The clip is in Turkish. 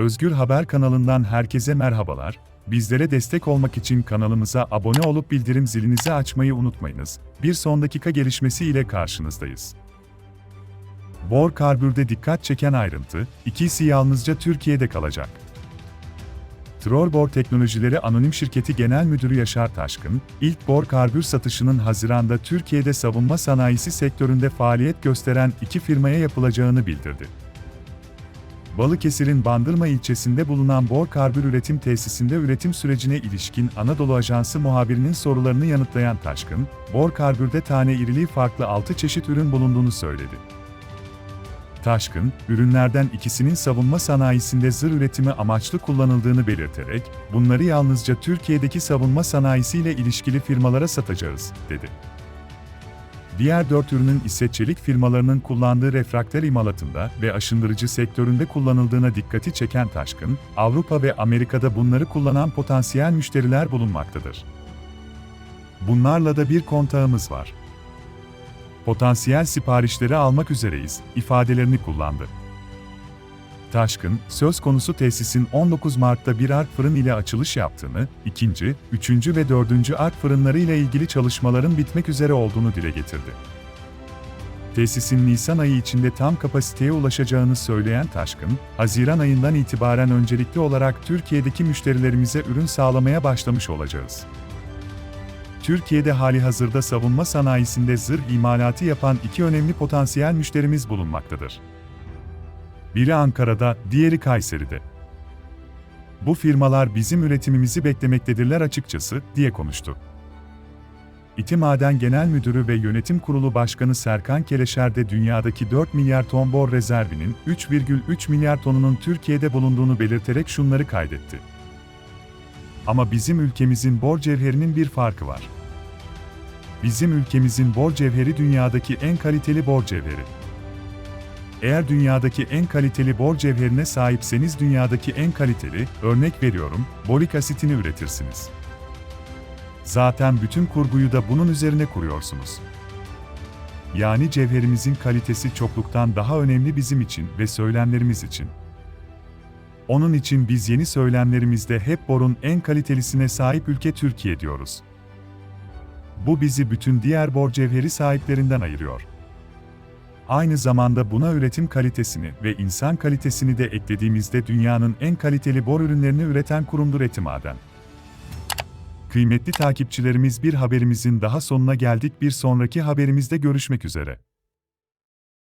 Özgür Haber kanalından herkese merhabalar. Bizlere destek olmak için kanalımıza abone olup bildirim zilinizi açmayı unutmayınız. Bir son dakika gelişmesi ile karşınızdayız. Bor karbürde dikkat çeken ayrıntı, ikisi yalnızca Türkiye'de kalacak. Trollbor Teknolojileri Anonim Şirketi Genel Müdürü Yaşar Taşkın, ilk bor karbür satışının Haziran'da Türkiye'de savunma sanayisi sektöründe faaliyet gösteren iki firmaya yapılacağını bildirdi. Balıkesir'in Bandırma ilçesinde bulunan Bor Karbür Üretim Tesisinde üretim sürecine ilişkin Anadolu Ajansı muhabirinin sorularını yanıtlayan Taşkın, Bor Karbür'de tane iriliği farklı 6 çeşit ürün bulunduğunu söyledi. Taşkın, ürünlerden ikisinin savunma sanayisinde zırh üretimi amaçlı kullanıldığını belirterek, bunları yalnızca Türkiye'deki savunma sanayisiyle ilişkili firmalara satacağız, dedi. Diğer dört ürünün ise çelik firmalarının kullandığı refraktör imalatında ve aşındırıcı sektöründe kullanıldığına dikkati çeken Taşkın, Avrupa ve Amerika'da bunları kullanan potansiyel müşteriler bulunmaktadır. Bunlarla da bir kontağımız var. Potansiyel siparişleri almak üzereyiz, ifadelerini kullandı. Taşkın, söz konusu tesisin 19 Mart'ta bir ark fırın ile açılış yaptığını, ikinci, üçüncü ve dördüncü ark fırınları ile ilgili çalışmaların bitmek üzere olduğunu dile getirdi. Tesisin Nisan ayı içinde tam kapasiteye ulaşacağını söyleyen Taşkın, Haziran ayından itibaren öncelikli olarak Türkiye'deki müşterilerimize ürün sağlamaya başlamış olacağız. Türkiye'de hali hazırda savunma sanayisinde zırh imalatı yapan iki önemli potansiyel müşterimiz bulunmaktadır. Biri Ankara'da, diğeri Kayseri'de. Bu firmalar bizim üretimimizi beklemektedirler açıkçası, diye konuştu. İTİ Maden Genel Müdürü ve Yönetim Kurulu Başkanı Serkan Keleşer de dünyadaki 4 milyar ton bor rezervinin 3,3 milyar tonunun Türkiye'de bulunduğunu belirterek şunları kaydetti. Ama bizim ülkemizin bor cevherinin bir farkı var. Bizim ülkemizin bor cevheri dünyadaki en kaliteli bor cevheri. Eğer dünyadaki en kaliteli bor cevherine sahipseniz dünyadaki en kaliteli, örnek veriyorum, borik asitini üretirsiniz. Zaten bütün kurguyu da bunun üzerine kuruyorsunuz. Yani cevherimizin kalitesi çokluktan daha önemli bizim için ve söylemlerimiz için. Onun için biz yeni söylemlerimizde hep borun en kalitelisine sahip ülke Türkiye diyoruz. Bu bizi bütün diğer bor cevheri sahiplerinden ayırıyor. Aynı zamanda buna üretim kalitesini ve insan kalitesini de eklediğimizde dünyanın en kaliteli bor ürünlerini üreten kurumdur Etimaden. Kıymetli takipçilerimiz bir haberimizin daha sonuna geldik. Bir sonraki haberimizde görüşmek üzere.